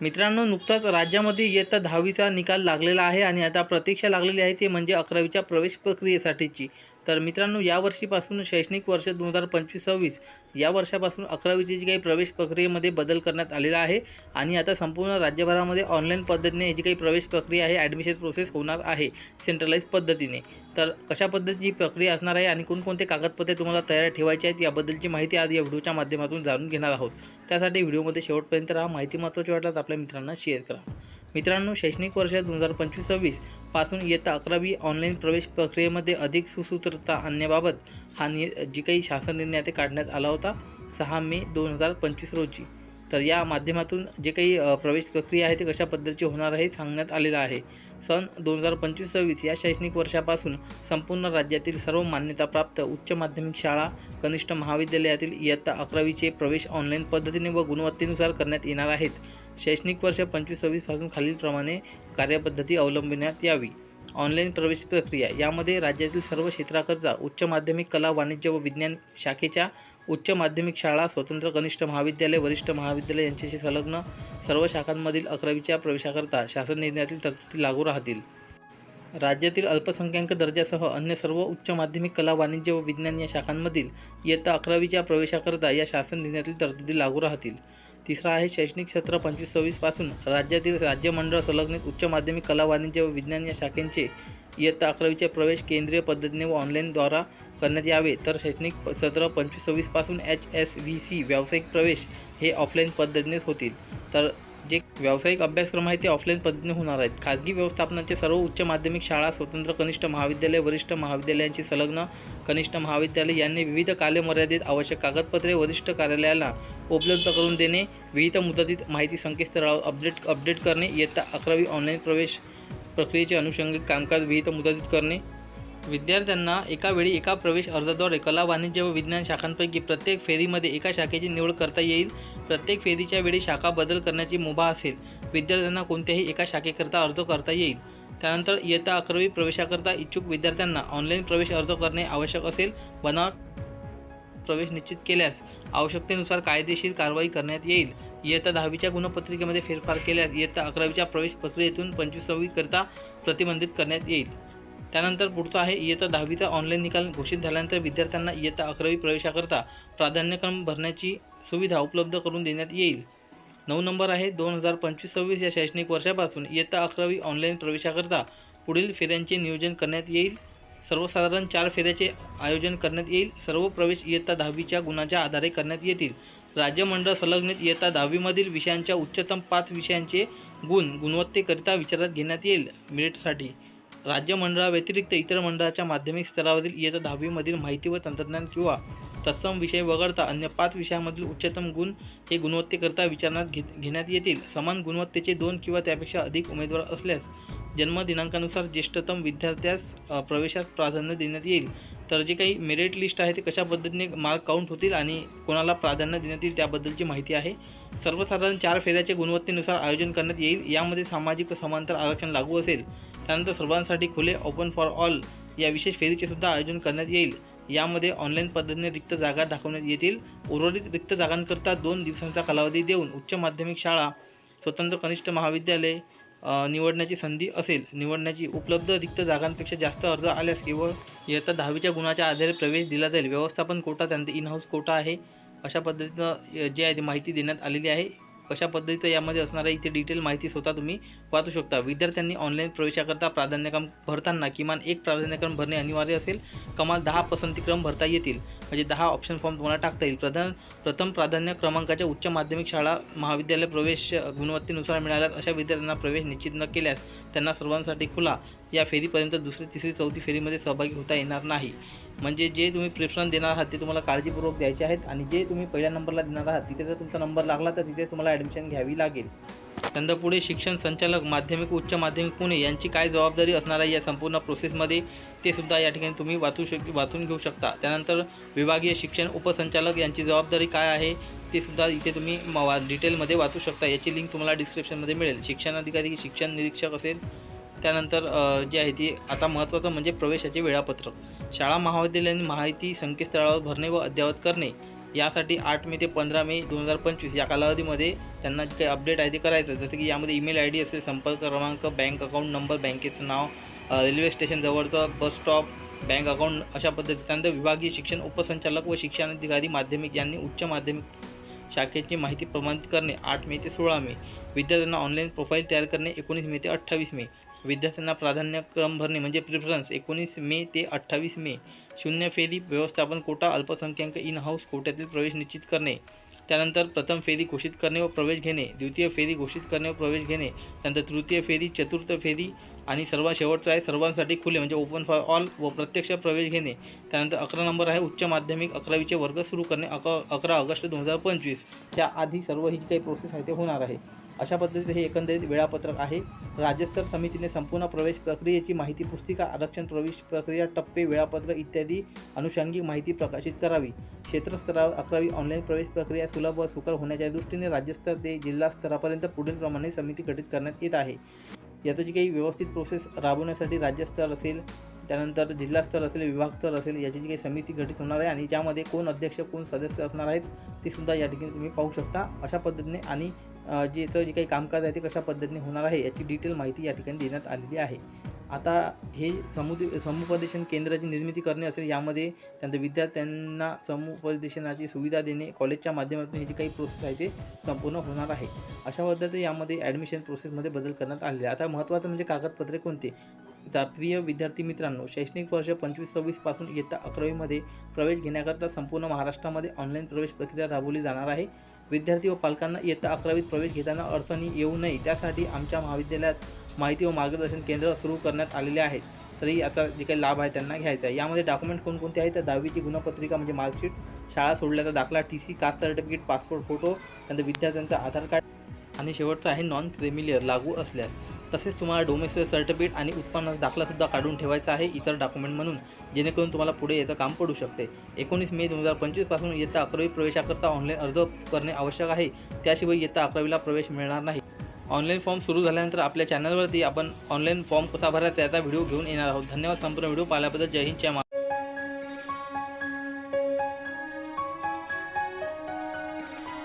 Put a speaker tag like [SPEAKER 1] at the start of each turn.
[SPEAKER 1] मित्रांनो नुकताच राज्यामध्ये इयत्ता दहावीचा निकाल लागलेला आहे आणि आता प्रतीक्षा लागलेली आहे ते म्हणजे अकरावीच्या प्रवेश प्रक्रियेसाठीची. तर मित्रांनो या वर्षीपासून शैक्षणिक वर्ष दोन हजार पंचवीस सव्वीस या वर्षापासून अकरावीची जी काही प्रवेश प्रक्रियेमध्ये बदल करण्यात आलेला आहे आणि आता संपूर्ण राज्यभरामध्ये ऑनलाईन पद्धतीने जी काही प्रवेश प्रक्रिया आहे ॲडमिशन प्रोसेस होणार आहे सेंट्रलाइज पद्धतीने. तर कशा पद्धतीची प्रक्रिया असणार आहे आणि कोणकोणते कागदपत्रे तुम्हाला तयार ठेवायचे आहेत याबद्दलची माहिती आज या व्हिडिओच्या माध्यमातून जाणून घेणार आहोत. त्यासाठी व्हिडिओमध्ये शेवटपर्यंत राहा माहिती महत्त्वाची वाटल्यास आपल्या मित्रांना शेअर करा. मित्रांनो शैक्षणिक वर्ष दोन हजार पंचवीस सव्वीसपासून इयत्ता अकरावी ऑनलाईन प्रवेश प्रक्रियेमध्ये अधिक सुसूत्रता आणण्याबाबत हा नि जी काही शासन निर्णय ते काढण्यात आला होता सहा मे दोन हजार पंचवीस रोजी. तर या माध्यमातून जे काही प्रवेश प्रक्रिया आहे ते कशा पद्धतीची होणार आहे सांगण्यात आलेलं आहे. सन दोन हजार पंचवीस सव्वीस या शैक्षणिक वर्षापासून संपूर्ण राज्यातील सर्व मान्यताप्राप्त उच्च माध्यमिक शाळा कनिष्ठ महाविद्यालयातील इयत्ता अकरावीचे प्रवेश ऑनलाईन पद्धतीने व गुणवत्तेनुसार करण्यात येणार आहेत. शैक्षणिक वर्ष पंचवीस सव्वीसपासून खालीलप्रमाणे कार्यपद्धती अवलंबण्यात यावी. ऑनलाईन प्रवेश प्रक्रिया यामध्ये राज्यातील सर्व क्षेत्राकरता उच्च माध्यमिक कला वाणिज्य व विज्ञान शाखेच्या उच्च माध्यमिक शाळा स्वतंत्र कनिष्ठ महाविद्यालय वरिष्ठ महाविद्यालय यांच्याशी संलग्न सर्व शाखांमधील अकरावीच्या प्रवेशाकरता शासन निर्णयातील तरतुदी लागू राहतील. राज्यातील अल्पसंख्याक दर्जासह अन्य सर्व उच्च माध्यमिक कला वाणिज्य व विज्ञान या शाखांमधील इयत्ता अकरावीच्या प्रवेशाकरता या शासन निर्णयातील तरतुदी लागू राहतील. तिसरा आहे शैक्षणिक क्षेत्र पंचवीस सव्वीसपासून राज्यातील राज्य मंडळ संलग्नित उच्च माध्यमिक कला वाणिज्य व विज्ञान या शाखेंचे इयत्ता अकरावीचे प्रवेश केंद्रीय पद्धतीने व ऑनलाईनद्वारा करण्यात यावे. तर शैक्षणिक सत्र पंचवीस सव्वीसपासून एच एस व्ही सी व्यावसायिक प्रवेश हे ऑफलाईन पद्धतीनेच होतील. तर जे व्यावसायिक अभ्यासक्रम आहे ते ऑफलाईन पद्धतीने होणार आहेत. खाजगी व्यवस्थापनाचे सर्व उच्च माध्यमिक शाळा स्वतंत्र कनिष्ठ महाविद्यालय वरिष्ठ महाविद्यालयांची संलग्न कनिष्ठ महाविद्यालय यांनी विविध कालमर्यादेत आवश्यक कागदपत्रे वरिष्ठ कार्यालयाला उपलब्ध करून देणे विविध मुदतीत माहिती संकेतस्थळावर अपडेट अपडेट करणे इयत्ता अकरावी ऑनलाईन प्रवेश प्रक्रियेचे अनुषंगिक कामकाज विहित मुदतीत करणे विद्यार्थ्यांना एका वेळी एका प्रवेश अर्जाद्वारे कला वाणिज्य व विज्ञान शाखांपैकी प्रत्येक फेरीमध्ये एका शाखेची निवड करता येईल. प्रत्येक फेरीच्या वेळी शाखा बदल करण्याची मुभा असेल. विद्यार्थ्यांना कोणत्याही एका शाखेकरता अर्ज करता येईल. त्यानंतर इयत्ता अकरावी प्रवेशाकरता इच्छुक विद्यार्थ्यांना ऑनलाईन प्रवेश अर्ज करणे आवश्यक असेल. बनावट प्रवेश निश्चित केल्यास आवश्यकतेनुसार कायदेशीर कारवाई करण्यात येईल. इयत्ता दहावीच्या गुणपत्रिकेमध्ये फेरफार केल्यास इयत्ता अकरावीच्या प्रवेश प्रक्रियेतून पंचवीसावीकरिता प्रतिबंधित करण्यात येईल. त्यानंतर पुढचं आहे इयत्ता दहावीचा ऑनलाईन निकाल घोषित झाल्यानंतर विद्यार्थ्यांना इयत्ता अकरावी प्रवेशाकरता प्राधान्यक्रम भरण्याची सुविधा उपलब्ध करून देण्यात येईल. नऊ नंबर आहे दोन हजार पंचवीस सव्वीस या शैक्षणिक वर्षापासून इयत्ता अकरावी ऑनलाईन प्रवेशाकरता पुढील फेऱ्यांचे नियोजन करण्यात येईल. सर्वसाधारण चार फेऱ्याचे आयोजन करण्यात येईल. सर्व प्रवेश इयत्ता दहावीच्या गुणाच्या आधारे करण्यात येतील. राज्यमंडळ संलग्नित इयत्ता दहावीमधील विषयांच्या उच्चतम पाच विषयांचे गुण गुणवत्तेकरिता विचारात घेण्यात येईल. मेरिटसाठी राज्य मंडळाव्यतिरिक्त इतर मंडळाच्या माध्यमिक स्तरावरील इयत्ता दहावीमधील माहिती व तंत्रज्ञान किंवा तत्सम विषय वगळता अन्य पाच विषयामधील उच्चतम गुण हे गुणवत्तेकरता विचारण्यात घेत घेण्यात येतील. समान गुणवत्तेचे दोन किंवा त्यापेक्षा अधिक उमेदवार असल्यास जन्मदिनांकानुसार ज्येष्ठतम विद्यार्थ्यास प्रवेशास प्राधान्य देण्यात येईल. तर जे काही मेरिट लिस्ट आहे ते कशा पद्धतीने मार्क काउंट होतील आणि कोणाला प्राधान्य देण्यात येईल त्याबद्दलची माहिती आहे. सर्वसाधारण चार फेऱ्याचे गुणवत्तेनुसार आयोजन करण्यात येईल. यामध्ये सामाजिक व समांतर आरक्षण लागू असेल. त्यानंतर सर्वांसाठी खुले ओपन फॉर ऑल या विशेष फेरीचे सुद्धा आयोजन करण्यात येईल. यामध्ये ऑनलाईन पद्धतीने रिक्त जागा दाखवण्यात येतील. उर्वरित रिक्त जागांकरता दोन दिवसांचा कालावधी देऊन उच्च माध्यमिक शाळा स्वतंत्र कनिष्ठ महाविद्यालय निवडण्याची संधी असेल निवडण्याची उपलब्ध रिक्त जागांपेक्षा जास्त अर्ज आल्यास केवळ इयत्ता दहावीच्या गुणाच्या आधारे प्रवेश दिला जाईल. व्यवस्थापन कोटा त्यांचा इन हाऊस कोटा आहे. अशा पद्धतीनं जे आहे माहिती देण्यात आलेली आहे. कशा पद्धतीचं यामध्ये असणार आहे इथे डिटेल माहिती स्वतः तुम्ही वाचू शकता. विद्यार्थ्यांनी ऑनलाईन प्रवेशाकरता प्राधान्यक्रम भरताना किमान एक प्राधान्यक्रम भरणे अनिवार्य असेल. कमाल दहा पसंतीक्रम भरता येतील. म्हणजे दहा ऑप्शन फॉर्म तुम्हाला टाकता येईल. प्रधान प्रथम प्राधान्य क्रमांकाच्या उच्च माध्यमिक शाळा महाविद्यालय प्रवेश गुणवत्तेनुसार मिळाल्यास अशा विद्यार्थ्यांना प्रवेश निश्चित न केल्यास त्यांना सर्वांसाठी खुला. या फेरीपर्यंत दुसरी तिसरी चौथी फेरीमध्ये सहभागी होता येणार नाही. म्हणजे जे तुम्ही प्रेफरन्स देणार आहात ते तुम्हाला काळजीपूर्वक द्यायचे आहेत आणि जे तुम्ही पहिल्या नंबरला देणार आहात तिथे जर तुमचा नंबर लागला तर तिथे तुम्हाला ॲडमिशन घ्यावी लागेल. त्यानंतर शिक्षण संचालक माध्यमिक उच्च माध्यमिक पुणे यांची काय जबाबदारी असणार आहे या संपूर्ण प्रोसेसमध्ये ते सुद्धा या ठिकाणी तुम्ही वाचू शक वाचून घेऊ शकता. त्यानंतर विभागीय शिक्षण उपसंचालक यांची जबाबदारी काय आहे ते सुद्धा इथे तुम्ही म- वा डिटेलमध्ये वाचू शकता. याची लिंक तुम्हाला डिस्क्रिप्शनमध्ये मिळेल. शिक्षण अधिकारी शिक्षण निरीक्षक असेल त्यानंतर जे आहे ती आता महत्त्वाचं म्हणजे प्रवेशाचे वेळापत्रक. शाळा महाविद्यालयांनी माहिती संकेतस्थळावर भरणे व अद्ययावत करणे यासाठी आठ मे ते पंधरा मे दोन हजार पंचवीस या कालावधीमध्ये त्यांना जे काही अपडेट आहे ते करायचं जसं की यामध्ये ईमेल आय डी असेल संपर्क क्रमांक बँक अकाउंट नंबर बँकेचं नाव रेल्वे स्टेशनजवळचं बस स्टॉप बँक अकाउंट अशा पद्धती त्यानंतर विभागीय शिक्षण उपसंचालक व शिक्षणाधिकारी माध्यमिक यांनी उच्च माध्यमिक शाखेची माहिती प्रमाणित करणे आठ मे ते सोळा मे. विद्यार्थ्यांना ऑनलाईन प्रोफाईल तयार करणे एकोणीस मे ते अठ्ठावीस मे. विद्यार्थ्यांना प्राधान्यक्रम भरणे म्हणजे प्रिफरन्स एकोणीस मे ते अठ्ठावीस मे. शून्य फेरी व्यवस्थापन कोटा अल्पसंख्याक इन हाऊस कोट्यातील प्रवेश निश्चित करणे. त्यानंतर प्रथम फेरी घोषित करणे व प्रवेश घेणे. द्वितीय फेरी घोषित करणे व प्रवेश घेणे. त्यानंतर तृतीय फेरी चतुर्थ फेरी आणि सर्वात शेवटचा आहे सर्वांसाठी खुले म्हणजे ओपन फॉर ऑल व प्रत्यक्ष प्रवेश घेणे. त्यानंतर अकरा नंबर आहे उच्च माध्यमिक अकरावीचे वर्ग सुरू करणे अक अकरा ऑगस्ट दोन हजार पंचवीसच्या आधी सर्व ही जी काही प्रोसेस आहे ते होणार आहे. अशा पद्धतीचे हे एकंदरीत वेळापत्रक आहे. राज्यस्तर समितीने संपूर्ण प्रवेश प्रक्रियेची माहिती पुस्तिका आरक्षण प्रवेश प्रक्रिया टप्पे वेळापत्रक इत्यादी अनुषंगिक माहिती प्रकाशित करावी. क्षेत्रस्तरावर अकरावी ऑनलाईन प्रवेश प्रक्रिया सुलभ व सुकर होण्याच्या दृष्टीने राज्यस्तर ते जिल्हा स्तरापर्यंत पुढीलप्रमाणे समिती गठीत करण्यात येत आहे. याचं जी काही व्यवस्थित प्रोसेस राबवण्यासाठी राज्यस्तर असेल त्यानंतर जिल्हास्तर असेल विभागस्तर असेल याची जी काही समिती गठीत होणार आहे आणि ज्यामध्ये कोण अध्यक्ष कोण सदस्य असणार आहेत ते सुद्धा या ठिकाणी तुम्ही पाहू शकता. अशा पद्धतीने आणि जे इथं जे काही कामकाज आहे ते कशा पद्धतीने होणार आहे याची डिटेल माहिती या ठिकाणी देण्यात आलेली आहे. आता हे समुद समुपदेशन केंद्राची निर्मिती करणे असेल यामध्ये त्यांचं विद्यार्थ्यांना समुपदेशनाची सुविधा देणे कॉलेजच्या माध्यमातून ही काही प्रोसेस आहे ते संपूर्ण होणार आहे. अशा पद्धतीने यामध्ये ॲडमिशन प्रोसेसमध्ये बदल करण्यात आलेले आहे. आता महत्त्वाचं म्हणजे कागदपत्रे कोणते? तर प्रिय विद्यार्थी मित्रांनो शैक्षणिक वर्ष पंचवीस सव्वीसपासून इयत्ता अकरावीमध्ये प्रवेश घेण्याकरता संपूर्ण महाराष्ट्रामध्ये ऑनलाईन प्रवेश प्रक्रिया राबवली जाणार आहे. विद्यार्थी व पालकांना इयत्ता अकरावीत प्रवेश घेताना अडचणी येऊ नये. त्यासाठी आमच्या महाविद्यालयात माहिती व मार्गदर्शन केंद्र सुरू करण्यात आलेले आहेत. तरी आता जे काही लाभ आहे त्यांना घ्यायचा आहे. यामध्ये डॉक्युमेंट कोणकोणते आहेत? तर दहावीची गुणपत्रिका म्हणजे मार्कशीट शाळा सोडल्याचा दाखला T C caste certificate passport photo त्यानंतर विद्यार्थ्यांचा आधार कार्ड आणि शेवटचं आहे नॉन क्रिमिलियर लागू असल्यास. तसेच तुम्हाला डोमेस्टिक सर्टिफिकेट आणि उत्पन्नाचा दाखलासुद्धा काढून ठेवायचा आहे इतर डॉक्युमेंट म्हणून जेणेकरून तुम्हाला पुढे याचं काम पडू शकते. एकोणीस मे दोन हजार पंचवीसपासून इयत्ता अकरावी प्रवेशाकरता ऑनलाईन अर्ज करणे आवश्यक आहे. त्याशिवाय इयत्ता अकरावीला प्रवेश मिळणार नाही. ऑनलाईन फॉर्म सुरू झाल्यानंतर आपल्या चॅनलवरती आपण ऑनलाईन फॉर्म कसा भरायचा याचा व्हिडिओ घेऊन येणार आहोत. धन्यवाद संपूर्ण व्हिडिओ पाहिल्याबद्दल. जय हिंद जय